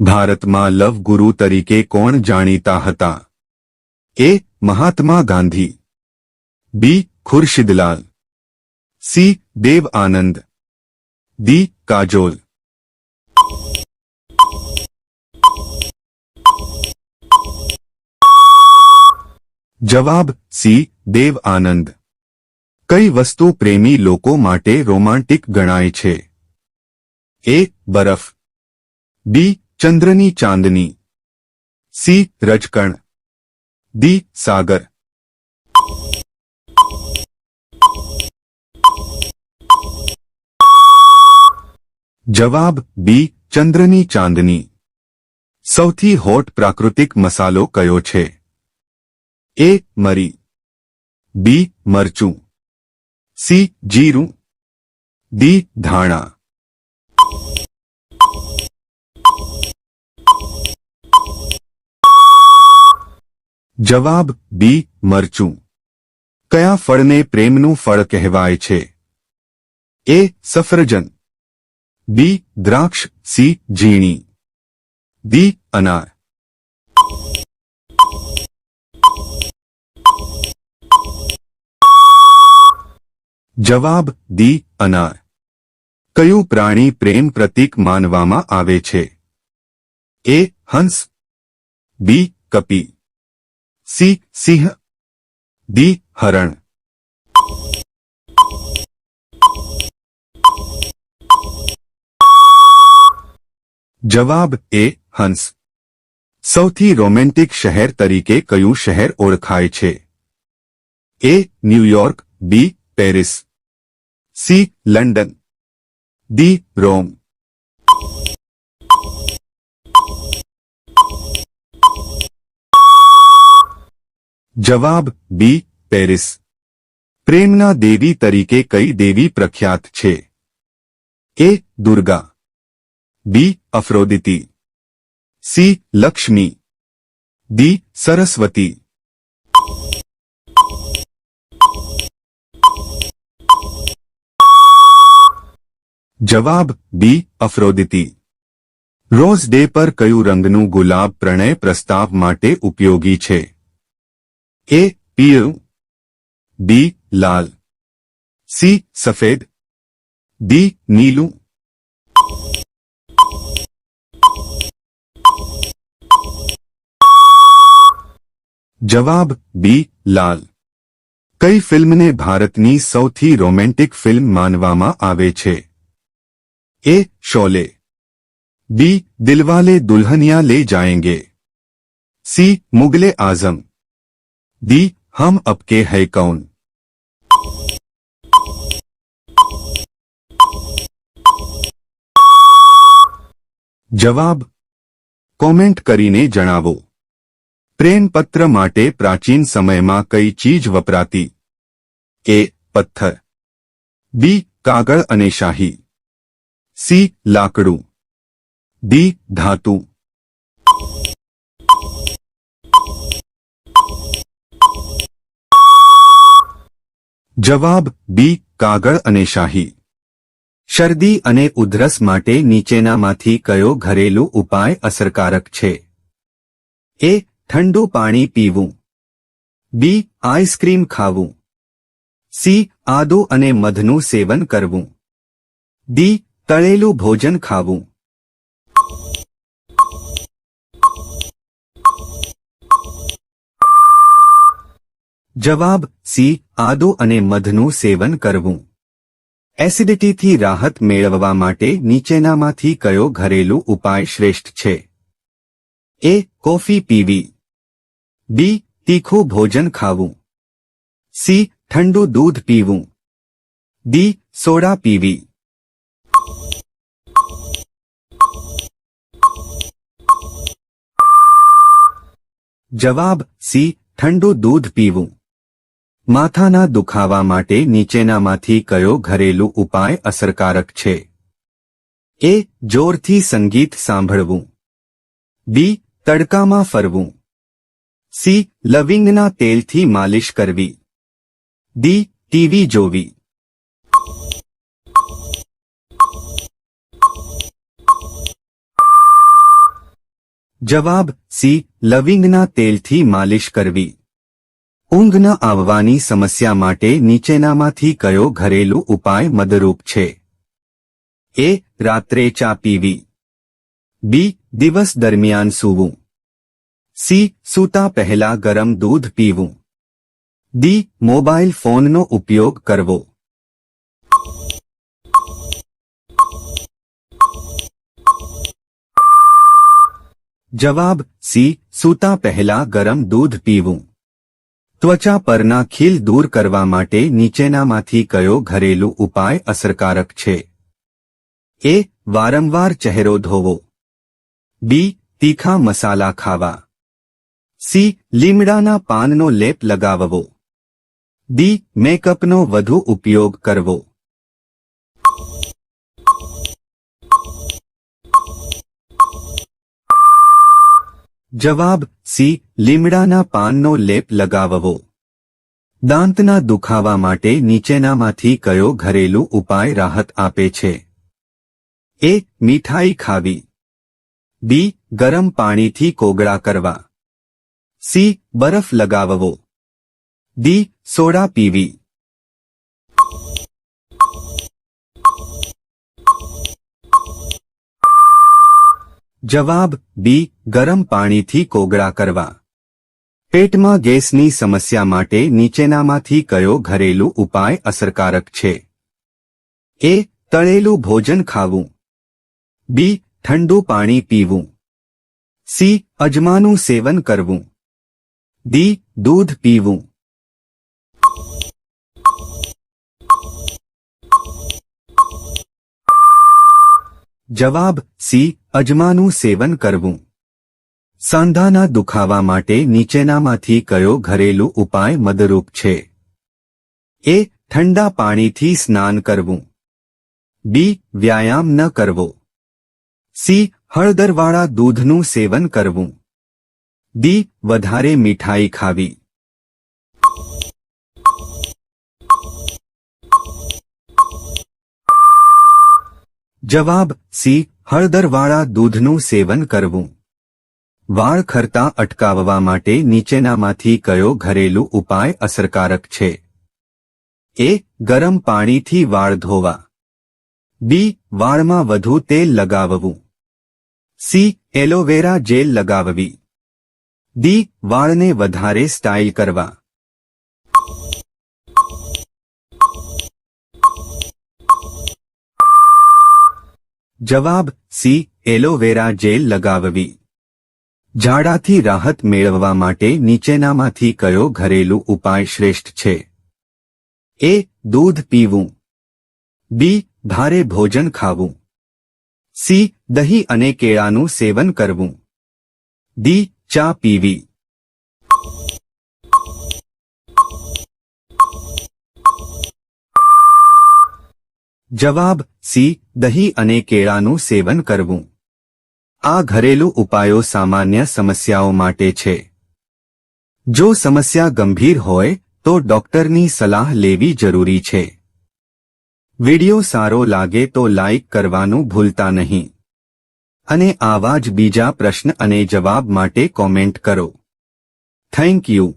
ભારતમાં લવ ગુરુ તરીકે કોણ જાણીતા હતા? A Mahatma Gandhi. B Khurshidlal. C Dev Anand. D Kajol. જવાબ સી દેવ આનંદ. કઈ વસ્તુ પ્રેમી લોકો માટે રોમાન્ટિક ગણાય છે? એ બરફ. બી ચંદ્રની ચાંદની. સી. રજકણ. દી સાગર. જવાબ બી. ચંદ્રની ચાંદની. સૌથી હોટ પ્રાકૃતિક મસાલો કયો છે? એ. મરી. બી. મરચું. સી. જીરું. દી ધાણા. જવાબ બી, મરચું. કયા ફળને પ્રેમનું ફળ કહેવાય છે? એ, સફરજન. બી, દ્રાક્ષ, સી, ઝીણી. દી અનાર. જવાબ દી અનાર. કયું પ્રાણી પ્રેમ પ્રતીક માનવામાં આવે છે? એ, હંસ. બી, કપી. સી સિંહ દી હરણ જવાબ એ હંસ સૌથી રોમેન્ટિક શહેર તરીકે કયું શહેર ઓળખાય છે? A New York B, Paris. C, London. D, Rome. જવાબ બી, પેરિસ. પ્રેમના દેવી તરીકે કઈ દેવી પ્રખ્યાત છે? A, Durga. B, Aphrodite. C, Lakshmi. D, Saraswati. જવાબ બી, અફ્રોદિતિ. રોઝ ડે પર કયું રંગનું ગુલાબ પ્રણય પ્રસ્તાવ માટે ઉપયોગી છે? એ પીળું બી લાલ સી સફેદ ડી નીલું જવાબ બી લાલ કઈ ફિલ્મને ભારતની સૌથી રોમેન્ટિક ફિલ્મ માનવામાં આવે છે એ શોલે બી દિલવાલે દુલ્હનિયા ले जाएंगे सी मुगले आजम दी हम अपके है कौन જવાબ કોમેન્ટ કરીને જણાવો પ્રેમપત્ર માટે પ્રાચીન સમયમાં કઈ ચીજ વપરાતી એ પથ્થર બી કાગળ અને શાહી સી લાકડું ડી ધાતુ જવાબ બી, કાગળ અને શાહી. શરદી અને ઉધરસ માટે નીચેનામાંથી કયો ઘરેલું ઉપાય અસરકારક છે? એ, ઠંડુ પાણી પીવું. બી, આઈસ્ક્રીમ ખાવું. સી, આદુ અને મધનું સેવન કરવું. ડી, તળેલું ભોજન ખાવું. જવાબ સી, આદો અને મધનું સેવન કરવું. એસિડિટીથી રાહત મેળવવા માટે નીચેનામાંથી કયો ઘરેલું ઉપાય શ્રેષ્ઠ છે? એ, કોફી પીવી. બી, તીખું ભોજન ખાવું. સી, ઠંડુ દૂધ પીવું. ડી, સોડા પીવી. જવાબ સી, ઠંડુ દૂધ પીવું. માથાના દુખાવા માટે નીચેનામાંથી કયો ઘરેલું ઉપાય અસરકારક છે? એ, જોરથી સંગીત સાંભળવું. બી, તડકામાં ફરવું. સી, લવિંગના તેલથી માલિશ કરવી. ડી, ટીવી જોવી. જવાબ, સી, લવિંગના તેલથી માલિશ કરવી. ઊંઘ ન આવવાની સમસ્યા માટે નીચેનામાંથી કયો ઘરેલું ઉપાય મદરૂપ છે? એ, રાત્રે ચા પીવી. બી, દિવસ દરમિયાન સૂવું. સી, સૂતા પહેલા ગરમ દૂધ પીવું. ડી, મોબાઈલ ફોનનો ઉપયોગ કરવો. જવાબ, સી, સૂતા પહેલા ગરમ દૂધ પીવું. ત્વચા પરના ખીલ દૂર કરવા માટે નીચેનામાંથી કયો ઘરેલું ઉપાય અસરકારક છે? એ. વારંવાર ચહેરો ધોવો. બી. તીખા મસાલા ખાવા. સી. લીમડાના પાનનો લેપ લગાવવો. ડી. મેકઅપનો વધુ ઉપયોગ કરવો. જવાબ સી, લીમડાના પાનનો લેપ લગાવવો. દાંતના દુખાવા માટે નીચેનામાંથી કયો ઘરેલું ઉપાય રાહત આપે છે? એ, મીઠાઈ ખાવી. બી, ગરમ પાણીથી કોગળા કરવા. સી, બરફ લગાવવો. ડી, સોડા પીવી. જવાબ બી, ગરમ પાણીથી કોગળા કરવા. પેટમાં ગેસની સમસ્યા માટે નીચેનામાંથી કયો ઘરેલું ઉપાય અસરકારક છે? એ, તળેલું ભોજન ખાવું. બી, ઠંડુ પાણી પીવું. સી, અજમાનું સેવન કરવું. ડી, દૂધ પીવું. જવાબ સી, અજમાનું સેવન કરવું. સાંધાના દુખાવા માટે નીચેનામાંથી કયો ઘરેલું ઉપાય મદરૂપ છે? એ, ઠંડા પાણીથી સ્નાન કરવું. બી, વ્યાયામ ન કરવો. સી, હળદરવાળા દૂધનું સેવન કરવું. ડી, વધારે મીઠાઈ ખાવી. જવાબ સી, હળદરવાળા દૂધનું સેવન કરવું. વાળ ખરતા અટકાવવા માટે નીચેનામાંથી કયો ઘરેલું ઉપાય અસરકારક છે? એ, ગરમ પાણીથી વાળ ધોવા. બી, વાળમાં વધુ તેલ લગાવવું. સી, એલોવેરા જેલ લગાવવી. ડી, વાળને વધારે સ્ટાઇલ કરવા. જવાબ સી, એલોવેરા જેલ લગાવવી. ઝાડાથી રાહત મેળવવા માટે નીચેનામાંથી કયો ઘરેલું ઉપાય શ્રેષ્ઠ છે? એ, દૂધ પીવું. બી, ભારે ભોજન ખાવું. સી, દહીં અને કેળાનું સેવન કરવું. ડી, ચા પીવી. જવાબ સી, દહીં અને કેળાનું સેવન કરવું. આ ઘરેલું ઉપાયો સામાન્ય સમસ્યાઓ માટે છે. જો સમસ્યા ગંભીર હોય, તો ડોક્ટરની સલાહ લેવી જરૂરી છે. વિડિયો સારો લાગે તો લાઇક કરવાનું ભૂલતા નહીં. અને આવા જ બીજા પ્રશ્ન અને જવાબ માટે કોમેન્ટ કરો. Thank you.